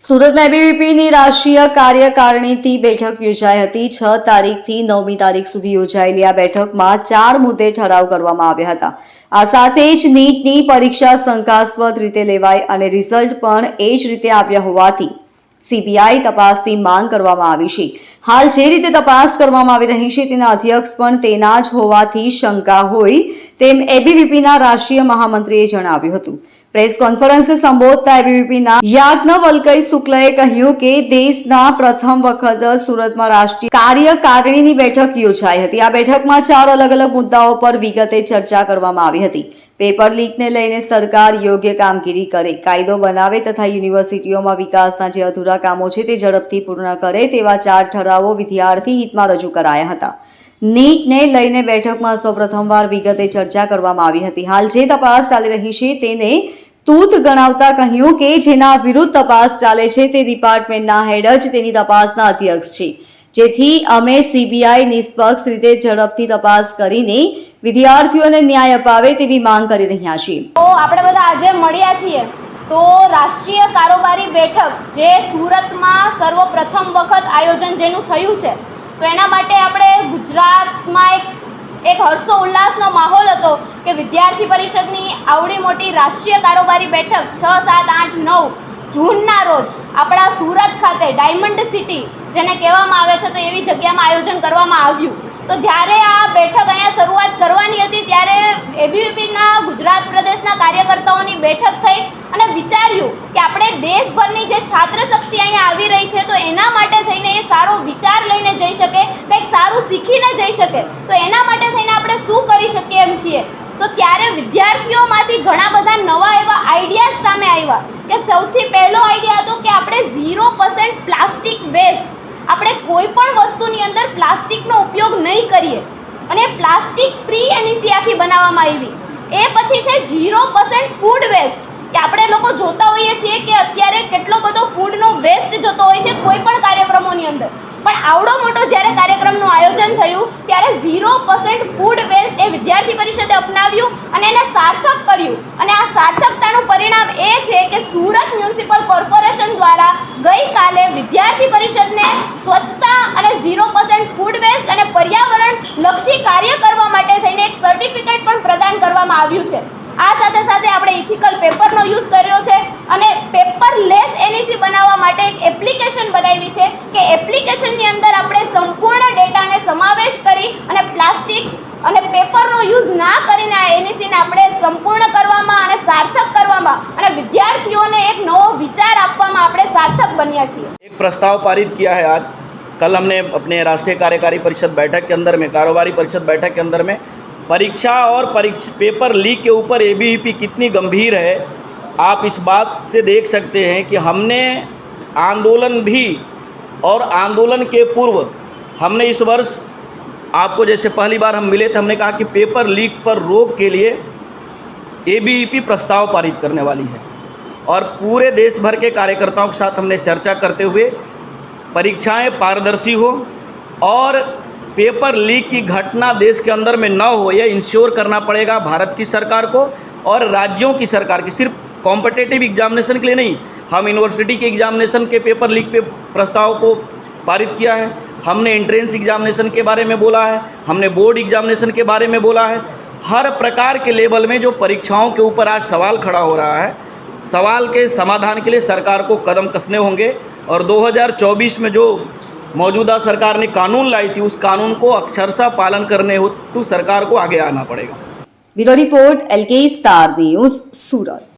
સુરતમાં એબીવીપીની રાષ્ટ્રીય કાર્યકારિણીથી બેઠક યોજાઈ હતી. છ તારીખથી નવમી તારીખ સુધી યોજાયેલી આ બેઠકમાં ચાર મુદ્દે ઠરાવ કરવામાં આવ્યા હતા. આ સાથે જ નીટની પરીક્ષા શંકાસ્પદ રીતે લેવાઈ અને રિઝલ્ટ પણ એ જ રીતે આવ્યા હોવાથી સીબીઆઈ તપાસની માંગ કરવામાં આવી છે. હાલ જે રીતે તપાસ કરવામાં આવી રહી છે, તેના અધ્યક્ષ પણ તેના જ હોવાથી શંકા હોય તેમ એબીવીપીના રાષ્ટ્રીય મહામંત્રીએ જણાવ્યું હતું. પ્રેસ કોન્ફરન્સે સંબોધતા એબીવીપીના યાજ્ઞવલ્કય શુક્લએ કહ્યું કે દેશના પ્રથમ વખત સુરતમાં રાષ્ટ્રીય કાર્યકારિણીની બેઠક યોજાઈ હતી. આ બેઠકમાં ચાર અલગ અલગ મુદ્દાઓ પર વિગતે ચર્ચા કરવામાં આવી હતી. પેપર લીકને લઈને સરકાર યોગ્ય કામગીરી કરે, કાયદો બનાવે તથા યુનિવર્સિટીઓમાં વિકાસના જે અધૂરા કામો છે તે ઝડપથી પૂર્ણ કરે તેવા ચાર ઠરાવો વિદ્યાર્થી હિતમાં રજૂ કરાયા હતા. નીટને લઈને બેઠકમાં સૌપ્રથમવાર વિગતે ચર્ચા કરવામાં આવી હતી. હાલ જે તપાસ ચાલી રહી છે તેને તૂત ગણાવતા કહ્યું કે જેના વિરુદ્ધ તપાસ ચાલે છે તે ડિપાર્ટમેન્ટના હેડ જ તેની તપાસના અધ્યક્ષ છે. જેથી અમે સીબીઆઈ નિષ્પક્ષ રીતે ઝડપથી તપાસ કરીને વિદ્યાર્થીઓને ન્યાય અપાવે તેવી માંગ કરી રહ્યા છીએ. આપણે બધા આજે મળ્યા છીએ. તો રાષ્ટ્રીય કારોબારી બેઠક જે સુરતમાં સર્વપ્રથમ વખત આયોજન જેનું થયું છે, તો એના માટે આપણે ગુજરાતમાં એક એક હર્ષો ઉલ્લાસનો માહોલ હતો કે વિદ્યાર્થી પરિષદની આવડી મોટી રાષ્ટ્રીય કારોબારી બેઠક છ, સાત, આઠ, નવ જૂનના રોજ આપણા સુરત ખાતે ડાયમંડ સિટી જેને કહેવામાં આવે છે તો એવી જગ્યામાં આયોજન કરવામાં આવ્યું. તો જ્યારે આ બેઠક અહીંયા શરૂઆત કરવાની હતી ત્યારે એબીવીપીના ગુજરાત પ્રદેશના કાર્યકર્તાઓની બેઠક થઈ અને વિચાર્યું કે આપણે દેશભરની જે છાત્ર શક્તિ અહીંયા આવી રહી છે, તો એના માટે થઈને એ સારો વિચાર લઈને જઈ શકે, કંઈક સારું શીખીને જઈ શકે. તો એના માટે થઈને આપણે શું કરી શકીએ એમ છીએ? તો ત્યારે વિદ્યાર્થીઓમાંથી ઘણા બધા નવા એવા આઈડિયાઝ સામે આવ્યા કે સૌથી પહેલો આઈડિયા હતો કે આપણે ઝીરો પર્સન્ટ પ્લાસ્ટિક વેસ્ટ આપણે કોઈ પણ વસ્તુની અંદર પ્લાસ્ટિકનો ઉપયોગ નહીં કરીએ. અને પ્લાસ્ટિક ફ્રી એનઈસી આખી બનાવવામાં આવી. એ પછી છે ઝીરો પર્સન્ટ ફૂડ વેસ્ટ કે આપણે લોકો જોતા હોઈએ છીએ કે અત્યારે કેટલો બધો ફૂડનો વેસ્ટ જતો હોય છે કોઈ પણ કાર્યક્રમોની અંદર. પણ આવડો મોટો જ્યારે કાર્યક્રમનું આયોજન થયું, ત્યારે ઝીરો પર્સન્ટ ફૂડ વેસ્ટ એ વિદ્યાર્થી પરિષદે અપનાવ્યું અને એને સાર્થક કર્યું. અને આ સાર્થકતાનું પરિણામ એ છે કે સુરત મ્યુનિસિપલ કોર્પોરેશન દ્વારા ગઈકાલે વિદ્યાર્થી પરિષદને સ્વચ્છતા અને ઝીરો પર્સન્ટ ફૂડ વેસ્ટ અને પર્યાવરણ લક્ષી કાર્ય કરવા માટે થઈને એક સર્ટિફિકેટ પણ પ્રદાન કરવામાં આવ્યું છે. આ સાથે સાથે આપણે ઇથિકલ પેપરનો યુઝ કર્યો છે અને પેપર લેસ એનઈસી બનાવવા માટે એક એપ્લિકેશન બનાવી છે કે એપ્લિકેશનની અંદર આપણે સંપૂર્ણ ડેટાને સમાવેશ કરી અને પ્લાસ્ટિક અને પેપરનો યુઝ ના કરીને આ એનઈસીને આપણે સંપૂર્ણ કરવામાં અને સાર્થક કરવામાં અને વિદ્યાર્થીઓને એક નવો વિચાર આપવામાં આપણે સાર્થક બન્યા છીએ एक प्रस्ताव पारित किया है आज कल हमने अपने राष्ट्रीय कार्यकारी परिषद बैठक के अंदर में कारोबारी परिषद बैठक के अंदर में परीक्षा और परीक्षा, पेपर लीक के ऊपर ए कितनी गंभीर है, आप इस बात से देख सकते हैं कि हमने आंदोलन भी और आंदोलन के पूर्व हमने इस वर्ष आपको जैसे पहली बार हम मिले थे, हमने कहा कि पेपर लीक पर रोक के लिए ए प्रस्ताव पारित करने वाली है। और पूरे देश भर के कार्यकर्ताओं के साथ हमने चर्चा करते हुए परीक्षाएँ पारदर्शी हो और पेपर लीक की घटना देश के अंदर में न हो, यह इंश्योर करना पड़ेगा भारत की सरकार को और राज्यों की सरकार की। सिर्फ़ कॉम्पिटेटिव एग्जामिनेशन के लिए नहीं, हम यूनिवर्सिटी के एग्जामिनेशन के पेपर लीक पे प्रस्ताव को पारित किया है। हमने एंट्रेंस एग्जामिनेशन के बारे में बोला है, हमने बोर्ड एग्जामिनेशन के बारे में बोला है। हर प्रकार के लेवल में जो परीक्षाओं के ऊपर आज सवाल खड़ा हो रहा है, सवाल के समाधान के लिए सरकार को कदम कसने होंगे और 2024 में जो मौजूदा सरकार ने कानून लाई थी उस कानून को अक्षरशा पालन करने हो तो सरकार को आगे आना पड़ेगा bureau report L K Star News Surat